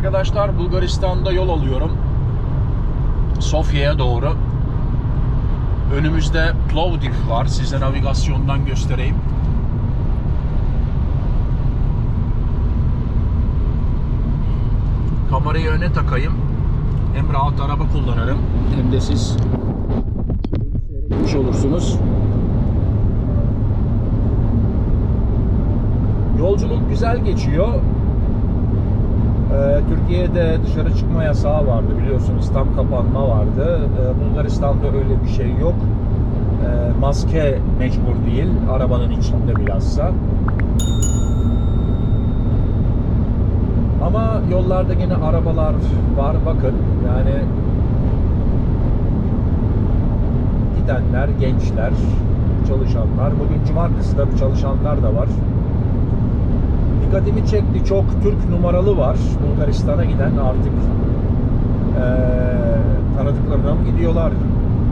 Arkadaşlar Bulgaristan'da yol alıyorum. Sofya'ya doğru. Önümüzde Plovdiv var. Size navigasyondan göstereyim. Kamerayı öne takayım. Hem rahat araba kullanırım hem de siz seyretmiş olursunuz. Yolculuk güzel geçiyor. Ee, Türkiye'de dışarı çıkma yasağı vardı biliyorsunuz tam kapanma vardı. Ee, Bulgaristan'da öyle bir şey yok. Ee, maske mecbur değil arabanın içinde bilhassa. Ama yollarda gene arabalar var bakın yani gidenler gençler çalışanlar bugün cumartesi tabii çalışanlar da var dikkatimi çekti. Çok Türk numaralı var. Bulgaristan'a giden artık eee tanıdıklarına mı gidiyorlar?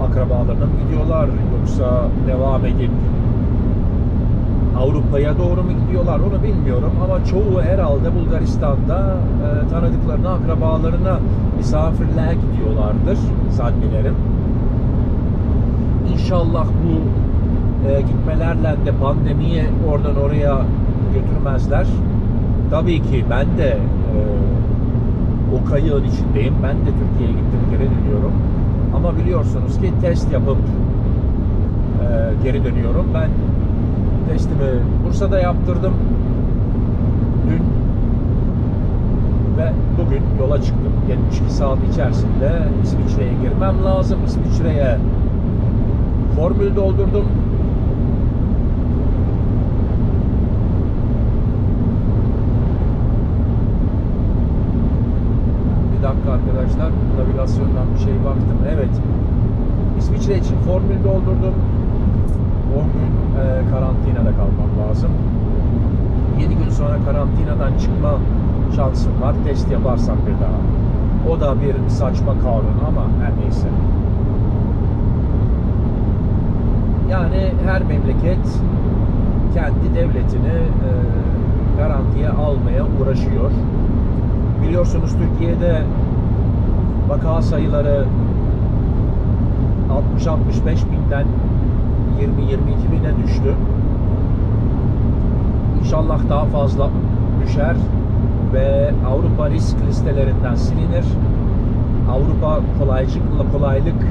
Akrabalarına mı gidiyorlar? Yoksa devam edip Avrupa'ya doğru mu gidiyorlar? Onu bilmiyorum ama çoğu herhalde Bulgaristan'da eee, tanıdıklarına, akrabalarına misafirliğe gidiyorlardır zannederim. İnşallah bu e, gitmelerle de pandemiyi oradan oraya götürmezler. Tabii ki ben de e, o kayığın içindeyim. Ben de Türkiye'ye gittim geri dönüyorum. Ama biliyorsunuz ki test yapıp e, geri dönüyorum. Ben testimi Bursa'da yaptırdım. Dün ve bugün yola çıktım. 72 saat içerisinde İsviçre'ye girmem lazım. İsviçre'ye formül doldurdum. Bir dakika arkadaşlar. Navigasyondan bir şey baktım. Evet. İsviçre için formül doldurdum. 10 gün e, karantinada kalmam lazım. 7 gün sonra karantinadan çıkma şansım var. Test yaparsam bir daha. O da bir saçma kanun ama her neyse. Yani her memleket kendi devletini e, garantiye almaya uğraşıyor. Biliyorsunuz Türkiye'de vaka sayıları 60-65 binden 20-22 bine düştü. İnşallah daha fazla düşer ve Avrupa risk listelerinden silinir. Avrupa kolaycılıkla kolaylık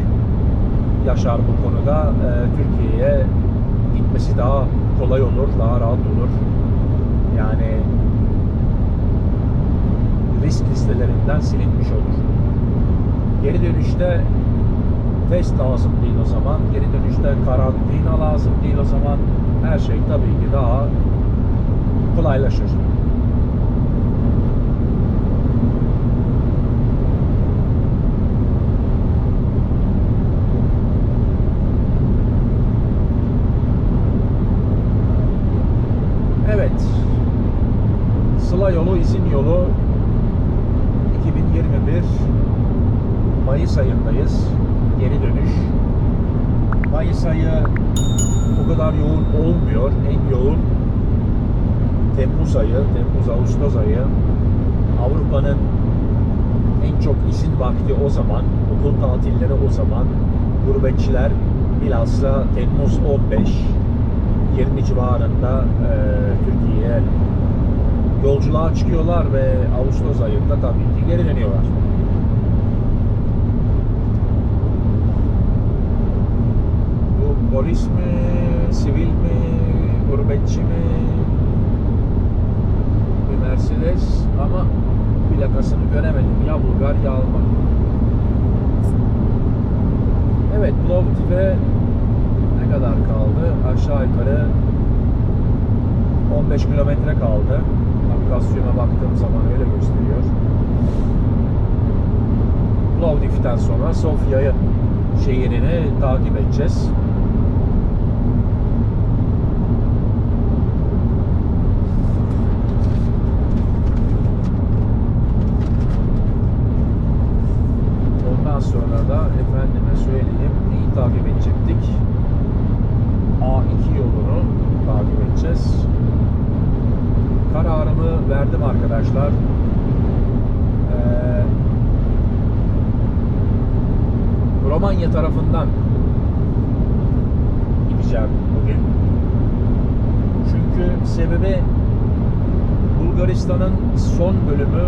yaşar bu konuda. Ee, Türkiye'ye gitmesi daha kolay olur, daha rahat olur. Yani risk listelerinden silinmiş olur. Geri dönüşte test lazım değil o zaman. Geri dönüşte karantina lazım değil o zaman. Her şey tabii ki daha kolaylaşır. Evet. Sıla yolu, izin yolu Mayıs ayındayız. Geri dönüş. Mayıs ayı o kadar yoğun olmuyor. En yoğun Temmuz ayı, Temmuz Ağustos ayı. Avrupa'nın en çok izin vakti o zaman, okul tatilleri o zaman. Gurbetçiler bilhassa Temmuz 15 20 civarında e, Türkiye'ye yolculuğa çıkıyorlar ve Ağustos ayında tabii ki geri dönüyorlar. Bu polis mi, sivil mi, gurbetçi mi? Bir Mercedes ama plakasını göremedim. Ya Bulgar ya Alman. Evet, Plovdiv'e ne kadar kaldı? Aşağı yukarı 15 kilometre kaldı. Navigasyona baktığım zaman öyle gösteriyor. Plovdiv'den sonra Sofya'yı şehrini takip edeceğiz. Ondan sonra da efendime söyleyeyim neyi takip edecektik? A2 yolunu takip edeceğiz. Kararımı verdim arkadaşlar. Ee, Romanya tarafından gideceğim bugün. Çünkü sebebi Bulgaristan'ın son bölümü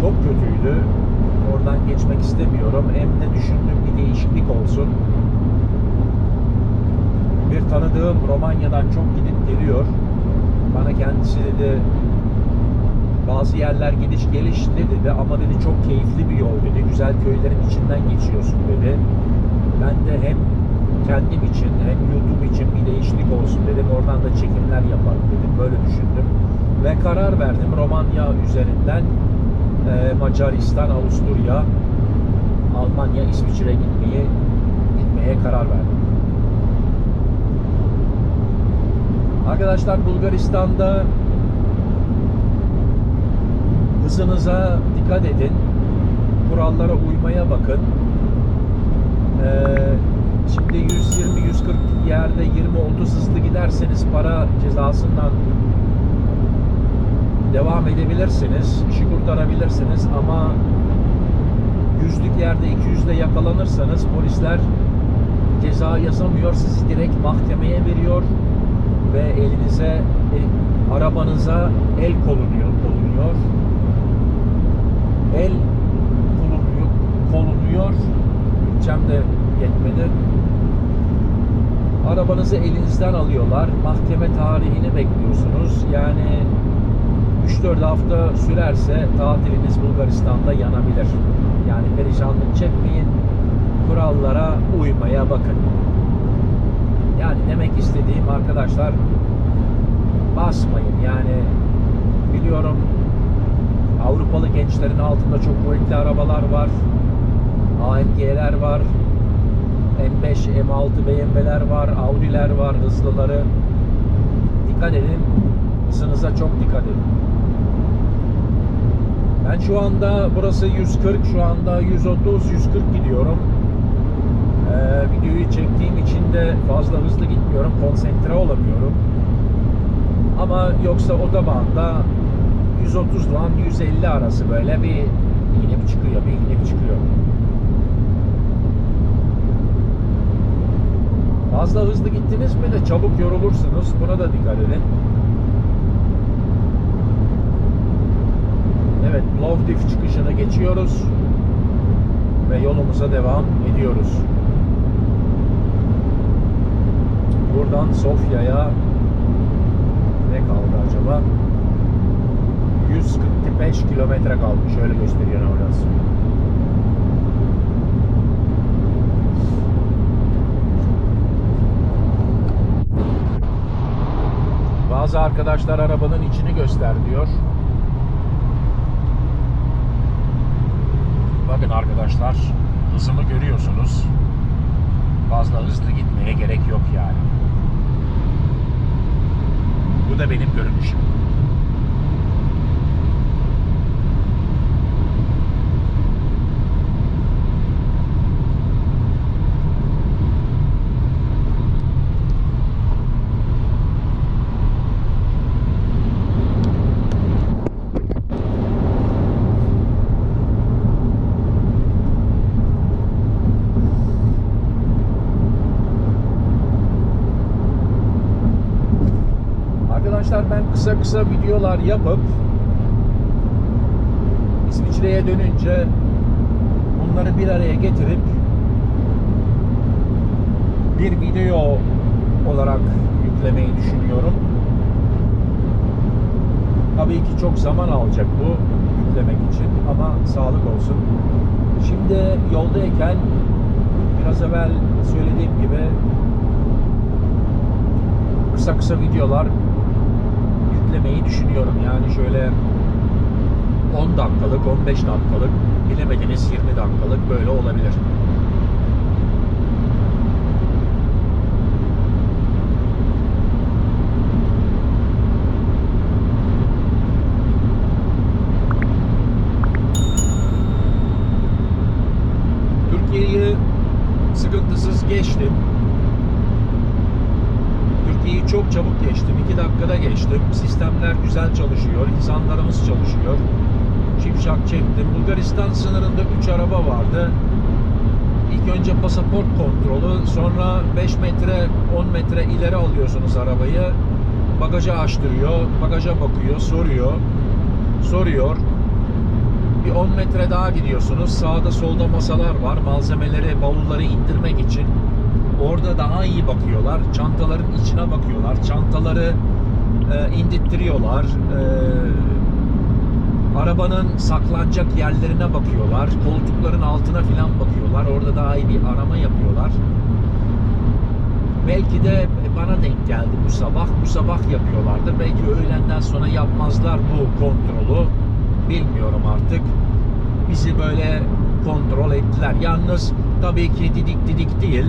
çok kötüydü. Oradan geçmek istemiyorum. Hem de düşündüm bir değişiklik olsun. Bir tanıdığım Romanya'dan çok gidip geliyor. Bana kendisi dedi bazı yerler gidiş gelişli dedi ama dedi çok keyifli bir yol dedi. Güzel köylerin içinden geçiyorsun dedi. Ben de hem kendim için hem YouTube için bir değişiklik olsun dedim. Oradan da çekimler yaparım dedim. Böyle düşündüm. Ve karar verdim Romanya üzerinden e, Macaristan, Avusturya, Almanya, İsviçre gitmeyi gitmeye karar verdim. Arkadaşlar Bulgaristan'da hızınıza dikkat edin. Kurallara uymaya bakın. Ee, şimdi 120-140 yerde 20-30 hızlı giderseniz para cezasından devam edebilirsiniz. işi kurtarabilirsiniz ama yüzlük yerde 200'de yakalanırsanız polisler ceza yazamıyor. Sizi direkt mahkemeye veriyor ve elinize, e, arabanıza el kolunuyor, kolunuyor. El kolunuyor, kolunuyor. Bütçem de yetmedi. Arabanızı elinizden alıyorlar. Mahkeme tarihini bekliyorsunuz. Yani 3-4 hafta sürerse tatiliniz Bulgaristan'da yanabilir. Yani perişanlık çekmeyin. Kurallara uymaya bakın. Yani demek istediğim arkadaşlar basmayın. Yani biliyorum Avrupalı gençlerin altında çok kuvvetli arabalar var. AMG'ler var. M5, M6 BMW'ler var. Audi'ler var. Hızlıları. Dikkat edin. Hızınıza çok dikkat edin. Ben şu anda burası 140, şu anda 130, 140 gidiyorum. Ee, videoyu çektiğim için de fazla hızlı gitmiyorum, konsantre olamıyorum. Ama yoksa otobanda 130 ile 150 arası böyle bir inip çıkıyor, bir inip çıkıyor. Fazla hızlı gittiniz mi de çabuk yorulursunuz. Buna da dikkat edin. Evet, Plovdiv çıkışını geçiyoruz ve yolumuza devam ediyoruz. Buradan Sofya'ya ne kaldı acaba? 145 kilometre kaldı. Şöyle gösteriyor navigasyon. Bazı arkadaşlar arabanın içini göster diyor. Bakın arkadaşlar hızımı görüyorsunuz. Fazla hızlı gitmeye gerek yok yani. Bu da benim görünüşüm. Arkadaşlar ben kısa kısa videolar yapıp İsviçre'ye dönünce bunları bir araya getirip bir video olarak yüklemeyi düşünüyorum. Tabii ki çok zaman alacak bu yüklemek için ama sağlık olsun. Şimdi yoldayken biraz evvel söylediğim gibi kısa kısa videolar yüklemeyi düşünüyorum. Yani şöyle 10 dakikalık, 15 dakikalık, bilemediniz 20 dakikalık böyle olabilir. Çalışıyor. Şipşak çektim. Bulgaristan sınırında 3 araba vardı. İlk önce pasaport kontrolü, sonra 5 metre, 10 metre ileri alıyorsunuz arabayı. Bagaja açtırıyor, bagaja bakıyor, soruyor. Soruyor. Bir 10 metre daha gidiyorsunuz. Sağda solda masalar var. Malzemeleri, bavulları indirmek için. Orada daha iyi bakıyorlar. Çantaların içine bakıyorlar. Çantaları e, indirttiriyorlar. E, arabanın saklanacak yerlerine bakıyorlar. Koltukların altına filan bakıyorlar. Orada daha iyi bir arama yapıyorlar. Belki de bana denk geldi bu sabah. Bu sabah yapıyorlardır. Belki öğlenden sonra yapmazlar bu kontrolü. Bilmiyorum artık. Bizi böyle kontrol ettiler. Yalnız tabii ki didik didik değil.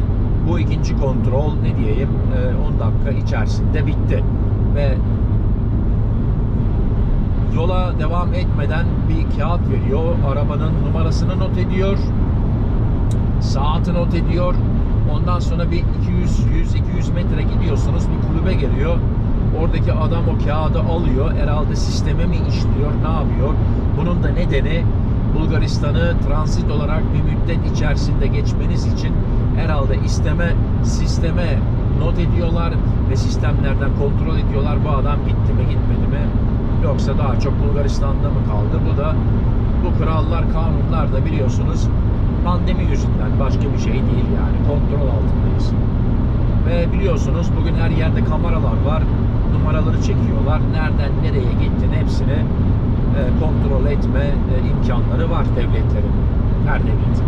Bu ikinci kontrol ne diyeyim e, 10 dakika içerisinde bitti. Ve yola devam etmeden bir kağıt veriyor. Arabanın numarasını not ediyor. Saati not ediyor. Ondan sonra bir 200 100 200 metre gidiyorsunuz bir kulübe geliyor. Oradaki adam o kağıdı alıyor. Herhalde sisteme mi işliyor, ne yapıyor? Bunun da nedeni Bulgaristan'ı transit olarak bir müddet içerisinde geçmeniz için herhalde isteme sisteme not ediyorlar ve sistemlerden kontrol ediyorlar. Bu adam gitti mi gitmedi mi? Yoksa daha çok Bulgaristan'da mı kaldı? Bu da bu kurallar, kanunlar da biliyorsunuz pandemi yüzünden başka bir şey değil yani. Kontrol altındayız. Ve biliyorsunuz bugün her yerde kameralar var. Numaraları çekiyorlar. Nereden nereye gittin hepsini e, kontrol etme e, imkanları var devletlerin. Her devletin.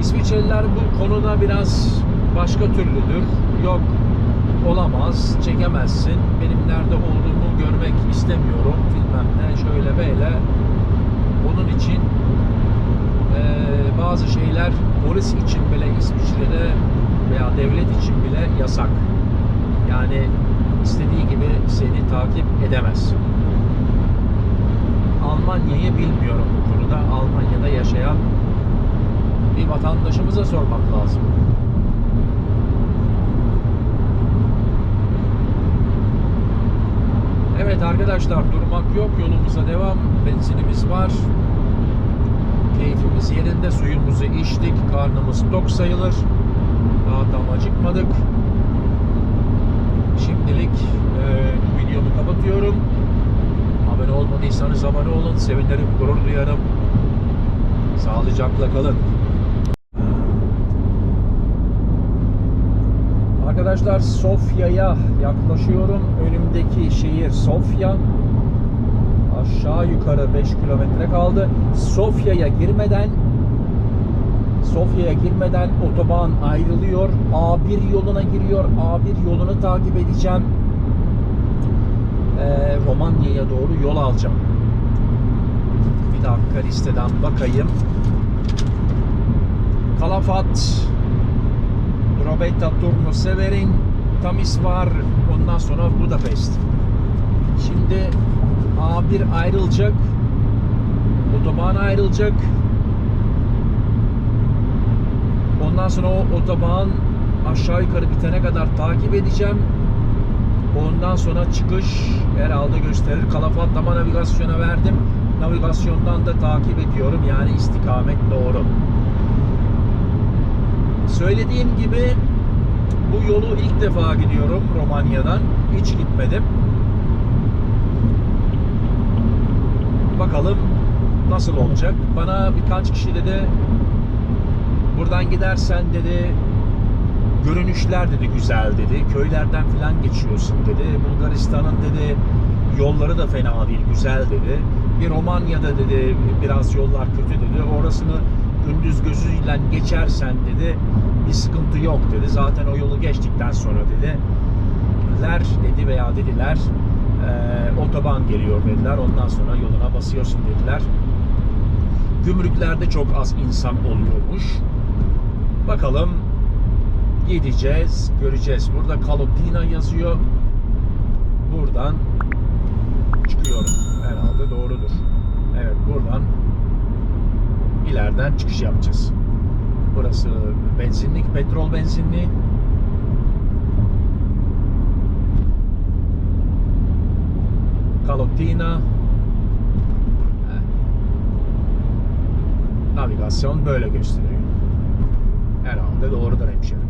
İsviçreliler bu konuda biraz başka türlüdür. Yok olamaz, çekemezsin. Benim nerede olduğumu görmek istemiyorum. Bilmem ne şöyle böyle. Onun için e, bazı şeyler polis için bile İsviçre'de veya devlet için bile yasak. Yani istediği gibi seni takip edemez. Almanya'yı bilmiyorum bu konuda. Almanya'da yaşayan bir vatandaşımıza sormak lazım. Evet arkadaşlar durmak yok. Yolumuza devam. Benzinimiz var. Keyfimiz yerinde. Suyumuzu içtik. Karnımız tok sayılır. Daha tam acıkmadık. Şimdilik e, videomu kapatıyorum. Abone olmadıysanız abone olun. Sevinirim, gurur duyarım. Sağlıcakla kalın. Arkadaşlar Sofya'ya yaklaşıyorum. Önümdeki şehir Sofya. Aşağı yukarı 5 kilometre kaldı. Sofya'ya girmeden Sofya'ya girmeden otoban ayrılıyor. A1 yoluna giriyor. A1 yolunu takip edeceğim. Ee, Romanya'ya doğru yol alacağım. Bir dakika listeden bakayım. Kalafat, Drobeta Turnu Severin, Tamis var. Ondan sonra Budapest. Şimdi A1 ayrılacak. Otoban ayrılacak. Ondan sonra o otoban aşağı yukarı bitene kadar takip edeceğim. Ondan sonra çıkış herhalde gösterir. Kalafatlama navigasyona verdim. Navigasyondan da takip ediyorum. Yani istikamet doğru. Söylediğim gibi bu yolu ilk defa gidiyorum Romanya'dan. Hiç gitmedim. Bakalım nasıl olacak. Bana birkaç kişi dedi buradan gidersen dedi görünüşler dedi güzel dedi. Köylerden filan geçiyorsun dedi. Bulgaristan'ın dedi yolları da fena değil, güzel dedi. Bir Romanya'da dedi biraz yollar kötü dedi. Orasını gündüz gözüyle geçersen dedi bir sıkıntı yok dedi. Zaten o yolu geçtikten sonra dedi ler dedi veya dediler e, otoban geliyor dediler. Ondan sonra yoluna basıyorsun dediler. Gümrüklerde çok az insan oluyormuş. Bakalım gideceğiz, göreceğiz. Burada Kalotina yazıyor. Buradan çıkıyorum. Herhalde doğrudur. Evet buradan ileriden çıkış yapacağız. Burası benzinlik, petrol benzinliği. Calotina. Heh. Navigasyon böyle gösteriyor. Herhalde doğrudur hemşerim.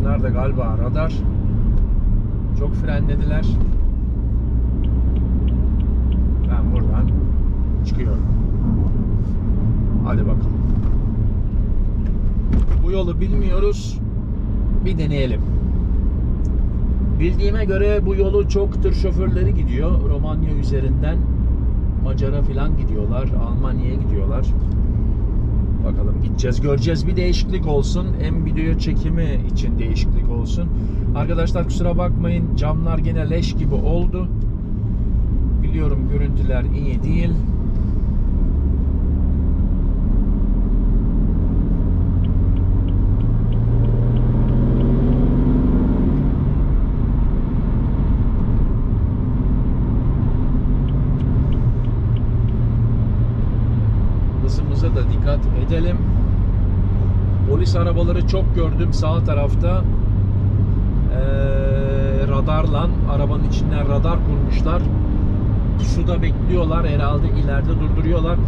Bunlar da galiba radar. Çok frenlediler. Ben buradan çıkıyorum. Hadi bakalım. Bu yolu bilmiyoruz. Bir deneyelim. Bildiğime göre bu yolu çok tır şoförleri gidiyor. Romanya üzerinden Macara falan gidiyorlar. Almanya'ya gidiyorlar. Bakalım gideceğiz göreceğiz bir değişiklik olsun. Hem video çekimi için değişiklik olsun. Arkadaşlar kusura bakmayın camlar gene leş gibi oldu. Biliyorum görüntüler iyi değil. Hızımıza da dikkat edelim. Polis arabaları çok gördüm sağ tarafta. Ee, radarla arabanın içinden radar kurmuşlar. Suda bekliyorlar herhalde ileride durduruyorlar.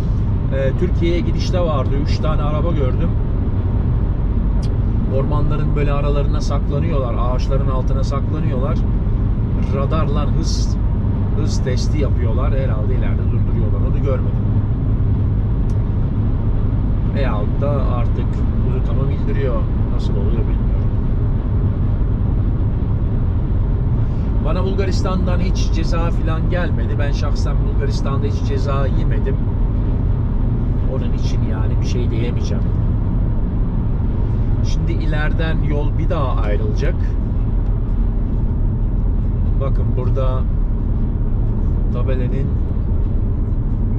Ee, Türkiye'ye gidişte vardı. 3 tane araba gördüm. Ormanların böyle aralarına saklanıyorlar. Ağaçların altına saklanıyorlar. Radarla hız hız testi yapıyorlar. Herhalde ileride durduruyorlar. Onu görmedim. Veyahut da artık hızı bildiriyor. Nasıl oluyor bilmiyorum. Bana Bulgaristan'dan hiç ceza falan gelmedi. Ben şahsen Bulgaristan'da hiç ceza yemedim. Onun için yani bir şey diyemeyeceğim. Şimdi ileriden yol bir daha ayrılacak. Bakın burada tabelanın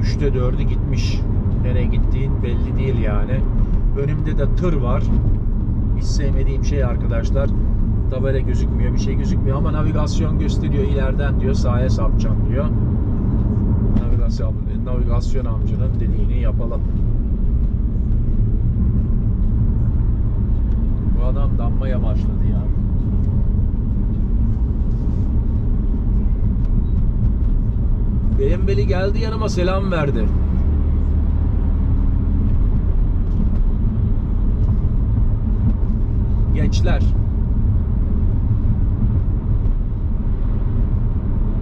üçte dördü gitmiş. Nereye gittiğin belli değil yani. Önümde de tır var. Hiç sevmediğim şey arkadaşlar. Tabela gözükmüyor, bir şey gözükmüyor ama navigasyon gösteriyor ileriden diyor sağa sapacağım diyor. Navigasyon, navigasyon amcanın dediğini yapalım. Bu adam dammaya başladı ya. Beyembeli geldi yanıma selam verdi. Gençler.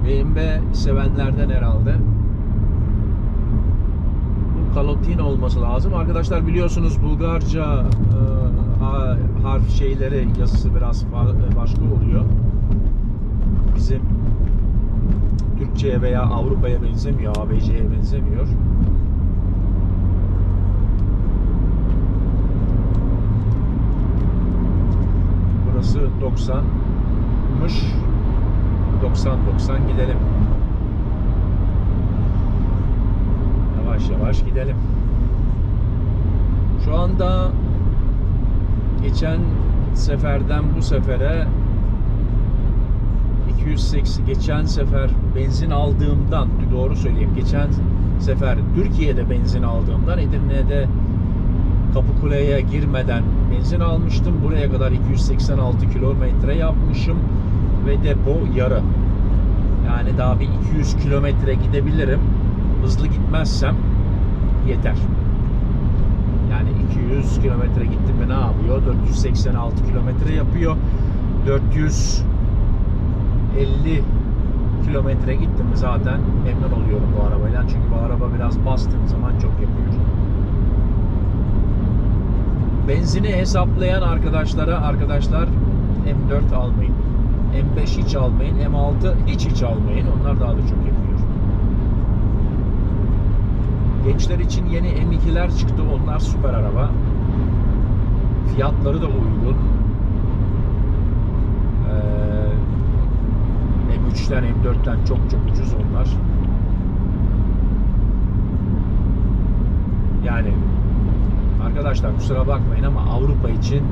BMW sevenlerden herhalde. Bu Kalotin olması lazım. Arkadaşlar biliyorsunuz Bulgarca e, ha- harf şeyleri yazısı biraz fa- başka oluyor. Bizim Türkçe'ye veya Avrupa'ya benzemiyor, ABC'ye benzemiyor. Burası 90'mış. 90-90 gidelim. Yavaş yavaş gidelim. Şu anda geçen seferden bu sefere 280 geçen sefer benzin aldığımdan doğru söyleyeyim geçen sefer Türkiye'de benzin aldığımdan Edirne'de Kapıkule'ye girmeden benzin almıştım. Buraya kadar 286 kilometre yapmışım ve depo yarı. Yani daha bir 200 kilometre gidebilirim. Hızlı gitmezsem yeter. Yani 200 kilometre gittim mi ne yapıyor? 486 kilometre yapıyor. 450 kilometre gittim mi zaten memnun oluyorum bu arabayla. Çünkü bu araba biraz bastığım zaman çok yapıyor. Benzini hesaplayan arkadaşlara arkadaşlar M4 almayın. M5 hiç almayın. M6 hiç hiç almayın. Onlar daha da çok yapıyor. Gençler için yeni M2'ler çıktı. Onlar süper araba. Fiyatları da uygun. Ee, M3'ten M4'ten çok çok ucuz onlar. Yani arkadaşlar kusura bakmayın ama Avrupa için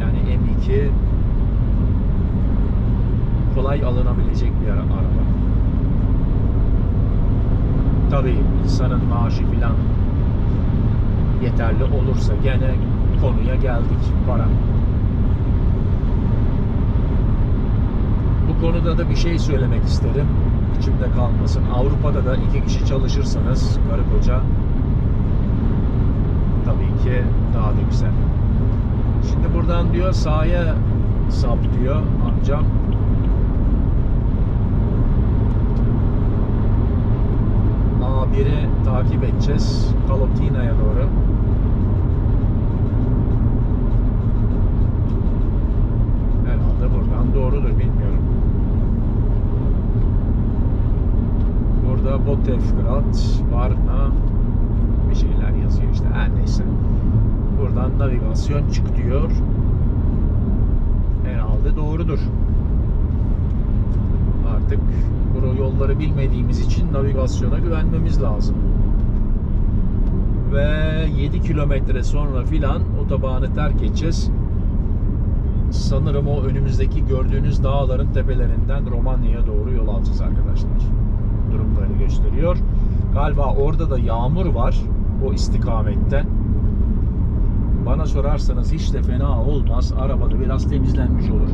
yani M2 kolay alınabilecek bir ara- araba. Tabii insanın maaşı filan yeterli olursa gene konuya geldik. Para. Bu konuda da bir şey söylemek isterim. İçimde kalmasın. Avrupa'da da iki kişi çalışırsanız karı koca tabii ki daha da güzel. Şimdi buradan diyor sahaya sap diyor amcam. A1'i takip edeceğiz. Kalotina'ya doğru. Herhalde buradan doğrudur bilmiyorum. Burada Botevgrad, Varna bir şeyler yazıyor işte. Her neyse. Buradan navigasyon çık diyor. Herhalde doğrudur. Artık bu yolları bilmediğimiz için navigasyona güvenmemiz lazım. Ve 7 kilometre sonra filan otobanı terk edeceğiz. Sanırım o önümüzdeki gördüğünüz dağların tepelerinden Romanya'ya doğru yol alacağız arkadaşlar. Durum gösteriyor. Galiba orada da yağmur var o istikamette. Bana sorarsanız hiç de fena olmaz. Arabada biraz temizlenmiş olur.